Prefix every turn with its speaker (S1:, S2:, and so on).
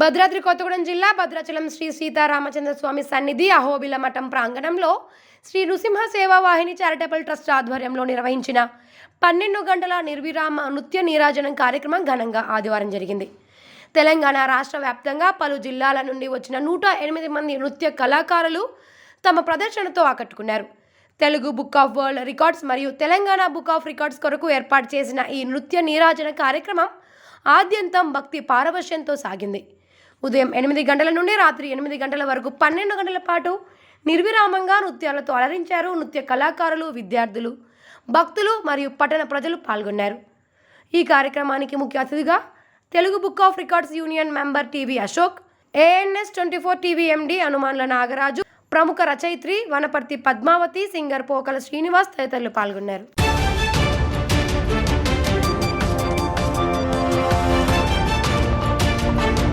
S1: భద్రాద్రి కొత్తగూడెం జిల్లా భద్రాచలం శ్రీ సీతారామచంద్ర స్వామి సన్నిధి అహోబిల మఠం ప్రాంగణంలో శ్రీ నృసింహ సేవా వాహిని చారిటబుల్ ట్రస్ట్ ఆధ్వర్యంలో నిర్వహించిన పన్నెండు గంటల నిర్విరామ నృత్య నీరాజనం కార్యక్రమం ఘనంగా ఆదివారం జరిగింది. తెలంగాణ రాష్ట్ర వ్యాప్తంగా పలు జిల్లాల నుండి వచ్చిన నూట ఎనిమిది మంది నృత్య కళాకారులు తమ ప్రదర్శనతో ఆకట్టుకున్నారు. Telugu book of world records మరియు తెలంగాణ బుక్ ఆఫ్ రికార్డ్స్ కొరకు ఏర్పాటు చేసిన ఈ నృత్య నీరాజన కార్యక్రమం ఆద్యంతం భక్తి పారవశ్యంతో సాగింది. ఉదయం ఎనిమిది గంటల నుండి రాత్రి ఎనిమిది గంటల వరకు పన్నెండు గంటల పాటు నిర్విరామంగా నృత్యాలతో అలరించారు నృత్య కళాకారులు విద్యార్థులు భక్తులు మరియు పట్టణ ప్రజలు పాల్గొన్నారు. ఈ కార్యక్రమానికి ముఖ్య అతిథిగా Telugu book of records union member TV Ashok ANS twenty four TV MD హనుమాన్ల Nagaraju ప్రముఖ రచయిత్రి వనపర్తి పద్మావతి సింగర్ పోకల శ్రీనివాస్ తదితరులు పాల్గొన్నారు.